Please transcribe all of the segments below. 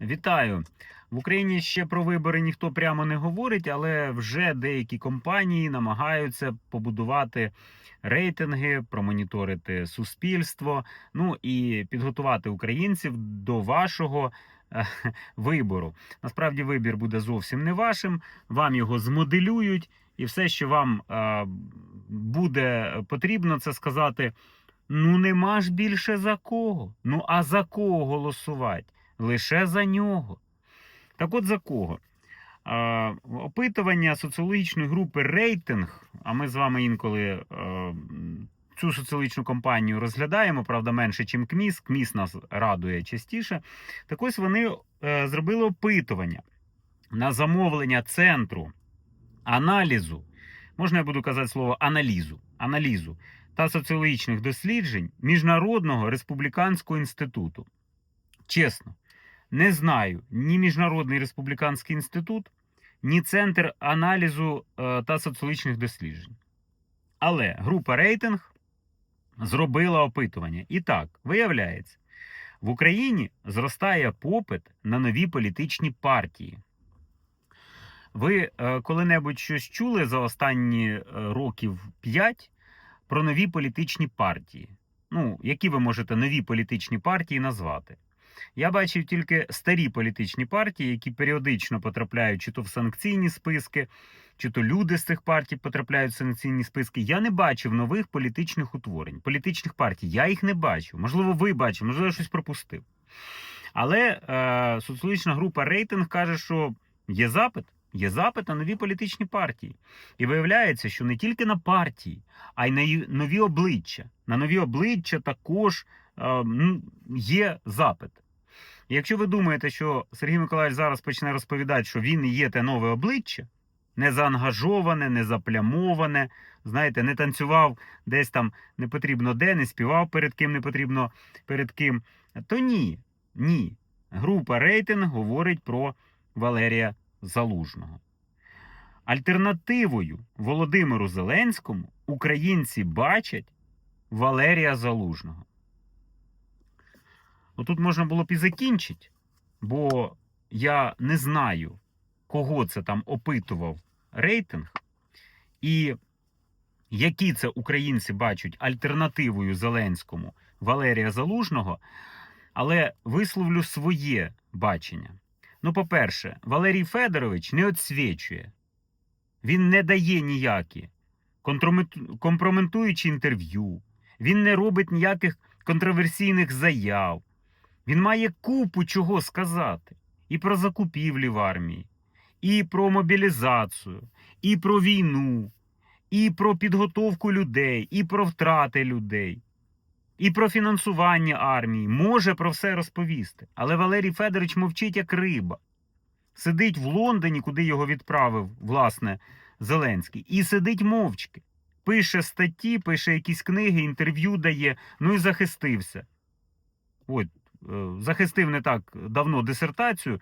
Вітаю! В Україні ще про вибори ніхто прямо не говорить, але вже деякі компанії намагаються побудувати рейтинги, промоніторити суспільство, ну і підготувати українців до вашого е, вибору. Насправді вибір буде зовсім не вашим. Вам його змоделюють, і все, що вам е, буде потрібно, це сказати: ну нема ж більше за кого. Ну а за кого голосувати? Лише за нього. Так от за кого? Опитування соціологічної групи рейтинг, а ми з вами інколи е, цю соціологічну компанію розглядаємо, правда, менше, ніж КМІС. КМІС нас радує частіше. Так ось вони е, зробили опитування на замовлення центру аналізу. Можна я буду казати слово аналізу, аналізу та соціологічних досліджень Міжнародного республіканського інституту. Чесно, не знаю ні Міжнародний республіканський інститут, ні Центр аналізу е, та соціологічних досліджень. Але група рейтинг зробила опитування. І так, виявляється, в Україні зростає попит на нові політичні партії. Ви е, коли-небудь щось чули за останні е, років 5 про нові політичні партії? Ну, які ви можете нові політичні партії назвати? Я бачив тільки старі політичні партії, які періодично потрапляють чи то в санкційні списки, чи то люди з цих партій потрапляють в санкційні списки. Я не бачив нових політичних утворень, політичних партій. Я їх не бачив. Можливо, ви бачили, можливо, я щось пропустив. Але е, соціологічна група рейтинг каже, що є запит. Є запит на нові політичні партії. І виявляється, що не тільки на партії, а й на нові обличчя. На нові обличчя також е, є запит. Якщо ви думаєте, що Сергій Миколаївич зараз почне розповідати, що він є те нове обличчя, не заангажоване, не заплямоване, знаєте, не танцював десь там не потрібно де, не співав перед ким не потрібно перед ким, то ні, ні. Група рейтинг говорить про Валерія Залужного. Альтернативою Володимиру Зеленському українці бачать Валерія Залужного. Отут можна було б і закінчити, бо я не знаю, кого це там опитував рейтинг, і які це українці бачать альтернативою Зеленському Валерія Залужного, але висловлю своє бачення. Ну, по-перше, Валерій Федорович не отсвічує, він не дає ніякі компрометуючі інтерв'ю, він не робить ніяких контроверсійних заяв. Він має купу чого сказати і про закупівлі в армії, і про мобілізацію, і про війну, і про підготовку людей, і про втрати людей, і про фінансування армії. Може про все розповісти. Але Валерій Федорович мовчить як риба. Сидить в Лондоні, куди його відправив, власне, Зеленський, і сидить мовчки. Пише статті, пише якісь книги, інтерв'ю дає, ну і захистився. От, захистив не так давно дисертацію.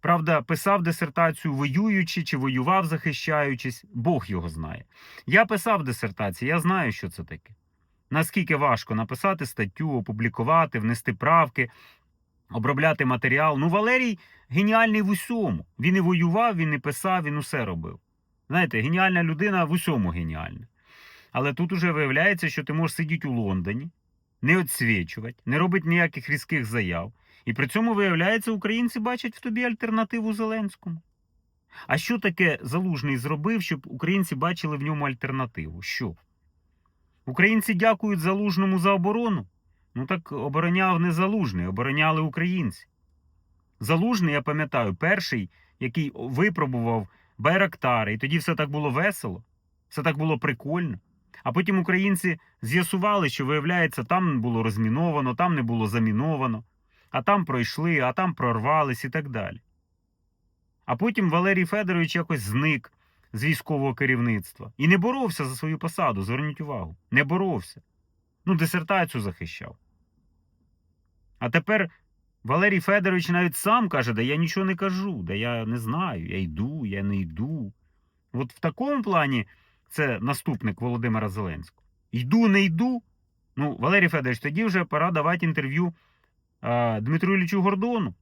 Правда, писав дисертацію воюючи чи воював, захищаючись, Бог його знає. Я писав дисертацію, я знаю, що це таке. Наскільки важко написати статтю, опублікувати, внести правки, обробляти матеріал. Ну, Валерій геніальний в усьому. Він і воював, він і писав, він усе робив. Знаєте, геніальна людина в усьому геніальна. Але тут уже виявляється, що ти можеш сидіти у Лондоні, не відсвічувати, не робить ніяких різких заяв. І при цьому, виявляється, українці бачать в тобі альтернативу Зеленському. А що таке Залужний зробив, щоб українці бачили в ньому альтернативу? Що? Українці дякують Залужному за оборону? Ну так обороняв не Залужний, обороняли українці. Залужний, я пам'ятаю, перший, який випробував Байрактари, і тоді все так було весело, все так було прикольно. А потім українці з'ясували, що, виявляється, там було розміновано, там не було заміновано, а там пройшли, а там прорвались і так далі. А потім Валерій Федорович якось зник з військового керівництва і не боровся за свою посаду. Зверніть увагу, не боровся. Ну, дисертацію захищав. А тепер Валерій Федорович навіть сам каже, да я нічого не кажу, да я не знаю, я йду, я не йду. От в такому плані це наступник Володимира Зеленського. Йду, не йду. Ну, Валерій Федорович, тоді вже пора давати інтерв'ю Дмитру Іллічу Гордону.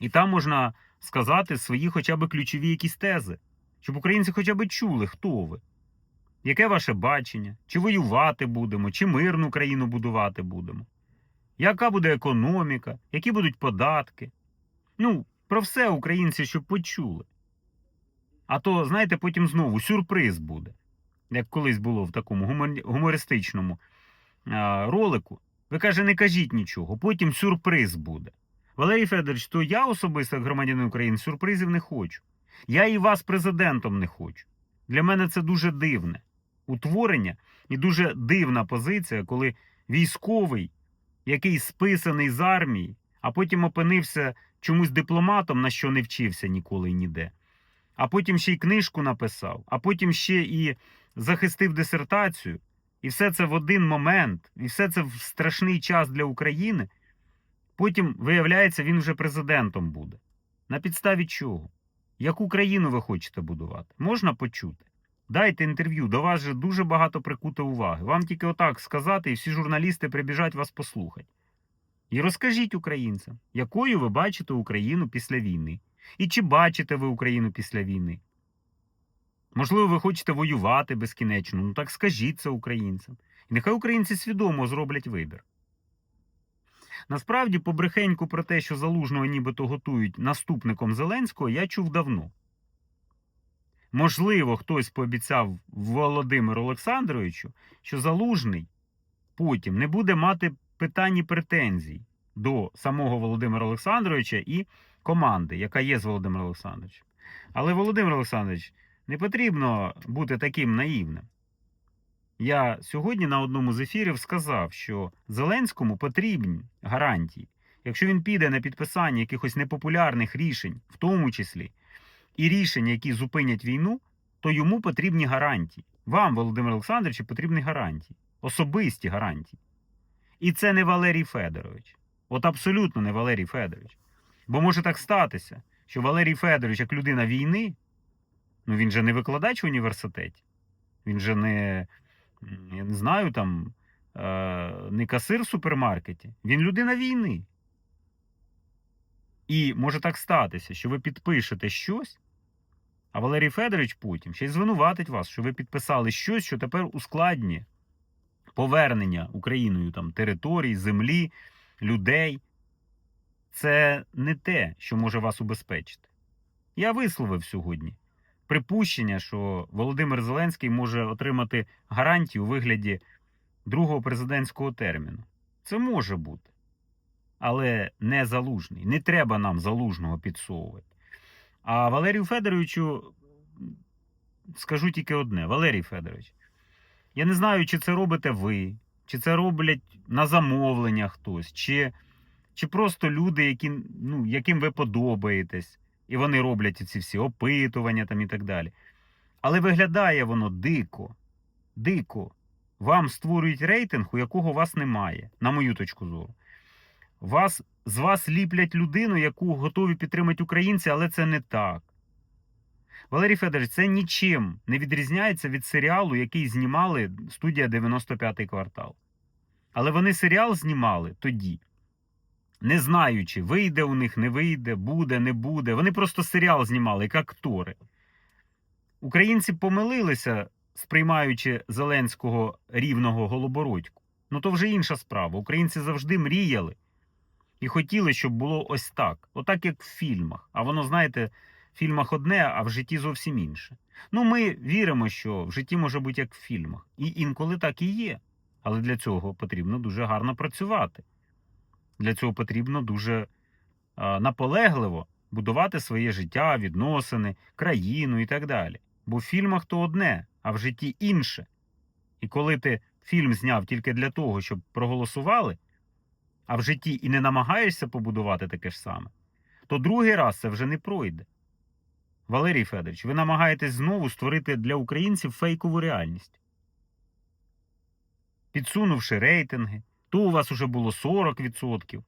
І там можна сказати свої хоча б ключові якісь тези, щоб українці хоча б чули, хто ви. Яке ваше бачення? Чи воювати будемо, чи мирну країну будувати будемо? Яка буде економіка, які будуть податки? Ну, про все українці, щоб почули. А то, знаєте, потім знову сюрприз буде, як колись було в такому гумористичному ролику. Ви каже, не кажіть нічого, потім сюрприз буде. Валерій Федорович, то я особисто, як громадянин України, сюрпризів не хочу. Я і вас президентом не хочу. Для мене це дуже дивне утворення і дуже дивна позиція, коли військовий, який списаний з армії, а потім опинився чомусь дипломатом, на що не вчився ніколи і ніде, а потім ще й книжку написав, а потім ще і захистив дисертацію, і все це в один момент, і все це в страшний час для України. Потім, виявляється, він вже президентом буде. На підставі чого? Яку країну ви хочете будувати? Можна почути? Дайте інтерв'ю, до вас же дуже багато прикуто уваги. Вам тільки отак сказати, і всі журналісти прибіжать вас послухати. І розкажіть українцям, якою ви бачите Україну після війни. І чи бачите ви Україну після війни? Можливо, ви хочете воювати безкінечно, ну так скажіть це українцям. І нехай українці свідомо зроблять вибір. Насправді, побрехеньку про те, що залужного нібито готують наступником Зеленського, я чув давно. Можливо, хтось пообіцяв Володимиру Олександровичу, що залужний потім не буде мати питань і претензій до самого Володимира Олександровича і команди, яка є з Володимиром Олександровичем. Але Володимир Олександрович, не потрібно бути таким наївним. Я сьогодні на одному з ефірів сказав, що Зеленському потрібні гарантії. Якщо він піде на підписання якихось непопулярних рішень, в тому числі і рішень, які зупинять війну, то йому потрібні гарантії. Вам, Володимир Олександрович, потрібні гарантії, особисті гарантії. І це не Валерій Федорович. От абсолютно не Валерій Федорович. Бо може так статися, що Валерій Федорович, як людина війни, ну він же не викладач в університеті, він же не, я не знаю, там, е, не касир в супермаркеті, він людина війни. І може так статися, що ви підпишете щось, а Валерій Федорович потім ще й звинуватить вас, що ви підписали щось, що тепер ускладнює повернення Україною там територій, землі, людей. Це не те, що може вас убезпечити. Я висловив сьогодні припущення, що Володимир Зеленський може отримати гарантію у вигляді другого президентського терміну. Це може бути. Але не залужний. Не треба нам залужного підсовувати. А Валерію Федоровичу скажу тільки одне: Валерій Федорович, я не знаю, чи це робите ви, чи це роблять на замовлення хтось, чи, чи просто люди, які, ну, яким ви подобаєтесь, і вони роблять ці всі опитування там і так далі. Але виглядає воно дико, дико. Вам створюють рейтинг, у якого вас немає, на мою точку зору. Вас, з вас ліплять людину, яку готові підтримати українці, але це не так. Валерій Федорович, це нічим не відрізняється від серіалу, який знімали студія 95-й квартал. Але вони серіал знімали тоді, не знаючи, вийде у них, не вийде, буде, не буде. Вони просто серіал знімали як актори. Українці помилилися, сприймаючи Зеленського рівного голобородьку. Ну то вже інша справа. Українці завжди мріяли і хотіли, щоб було ось так. Отак, як в фільмах. А воно, знаєте, в фільмах одне, а в житті зовсім інше. Ну, ми віримо, що в житті може бути як в фільмах. І інколи так і є. Але для цього потрібно дуже гарно працювати. Для цього потрібно дуже наполегливо будувати своє життя, відносини, країну і так далі. Бо в фільмах то одне, а в житті інше. І коли ти фільм зняв тільки для того, щоб проголосували, а в житті і не намагаєшся побудувати таке ж саме, то другий раз це вже не пройде. Валерій Федорович, ви намагаєтесь знову створити для українців фейкову реальність. Підсунувши рейтинги, то у вас уже було 40%,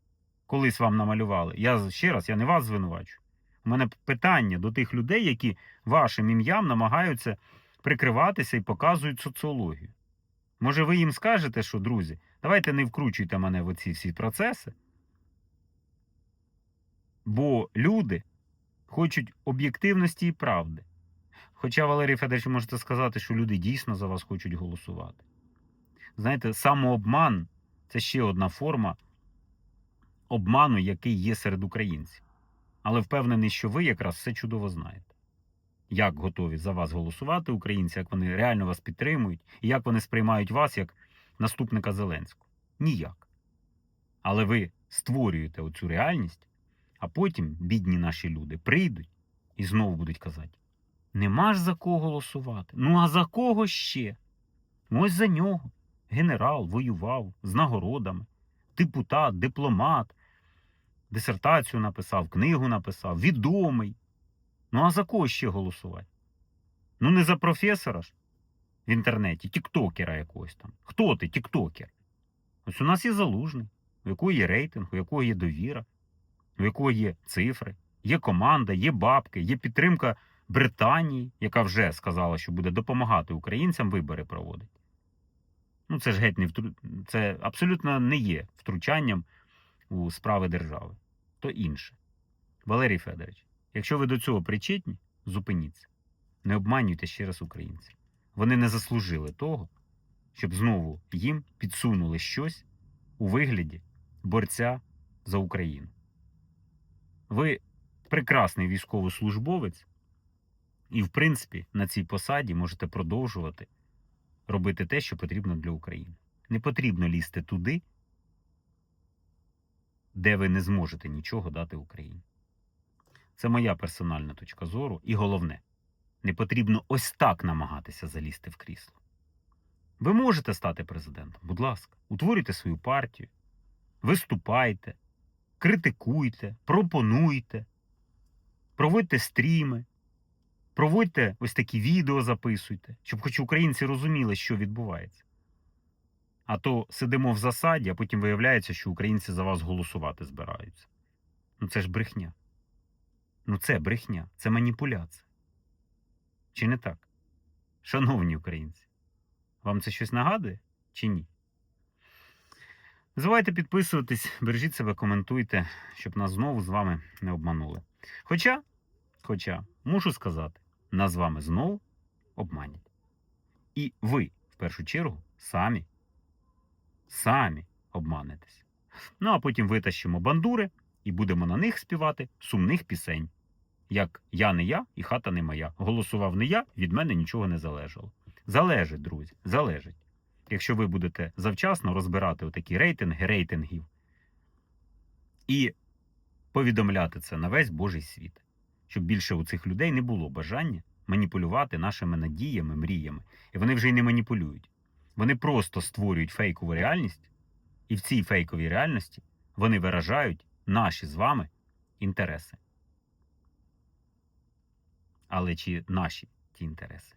колись вам намалювали. Я ще раз, я не вас звинувачу. У мене питання до тих людей, які вашим ім'ям намагаються прикриватися і показують соціологію. Може, ви їм скажете, що, друзі, давайте не вкручуйте мене в оці всі процеси. Бо люди хочуть об'єктивності і правди. Хоча, Валерій Федорович, можете сказати, що люди дійсно за вас хочуть голосувати. Знаєте, самообман це ще одна форма обману, який є серед українців. Але впевнений, що ви якраз все чудово знаєте. Як готові за вас голосувати українці, як вони реально вас підтримують, і як вони сприймають вас як наступника Зеленського. Ніяк. Але ви створюєте оцю реальність, а потім бідні наші люди прийдуть і знову будуть казати: нема ж за кого голосувати. Ну а за кого ще? Ось за нього. Генерал воював з нагородами, депутат, дипломат, дисертацію написав, книгу написав, відомий. Ну а за кого ще голосувати? Ну не за професора ж в інтернеті, тіктокера якогось там. Хто ти, тіктокер? Ось у нас є залужний, у якого є рейтинг, у якого є довіра, у якого є цифри, є команда, є бабки, є підтримка Британії, яка вже сказала, що буде допомагати українцям вибори проводити. Ну, це ж геть не втру... це абсолютно не є втручанням у справи держави. То інше. Валерій Федорович, якщо ви до цього причетні, зупиніться. Не обманюйте ще раз українців. Вони не заслужили того, щоб знову їм підсунули щось у вигляді борця за Україну. Ви прекрасний військовослужбовець, і, в принципі, на цій посаді можете продовжувати робити те, що потрібно для України. Не потрібно лізти туди, де ви не зможете нічого дати Україні. Це моя персональна точка зору. І головне, не потрібно ось так намагатися залізти в крісло. Ви можете стати президентом, будь ласка, утворюйте свою партію, виступайте, критикуйте, пропонуйте, проводьте стріми, проводьте ось такі відео, записуйте, щоб хоч українці розуміли, що відбувається. А то сидимо в засаді, а потім виявляється, що українці за вас голосувати збираються. Ну це ж брехня. Ну це брехня, це маніпуляція. Чи не так? Шановні українці, вам це щось нагадує чи ні? Не підписуватись, бережіть себе, коментуйте, щоб нас знову з вами не обманули. Хоча, хоча, мушу сказати, нас з вами знову обманять. І ви, в першу чергу, самі, самі обманетесь. Ну а потім витащимо бандури і будемо на них співати сумних пісень. Як я не я і хата не моя. Голосував не я, від мене нічого не залежало. Залежить, друзі, залежить. Якщо ви будете завчасно розбирати отакі рейтинги рейтингів і повідомляти це на весь Божий світ, щоб більше у цих людей не було бажання маніпулювати нашими надіями, мріями. І вони вже й не маніпулюють. Вони просто створюють фейкову реальність, і в цій фейковій реальності вони виражають наші з вами інтереси. Але чи наші ті інтереси?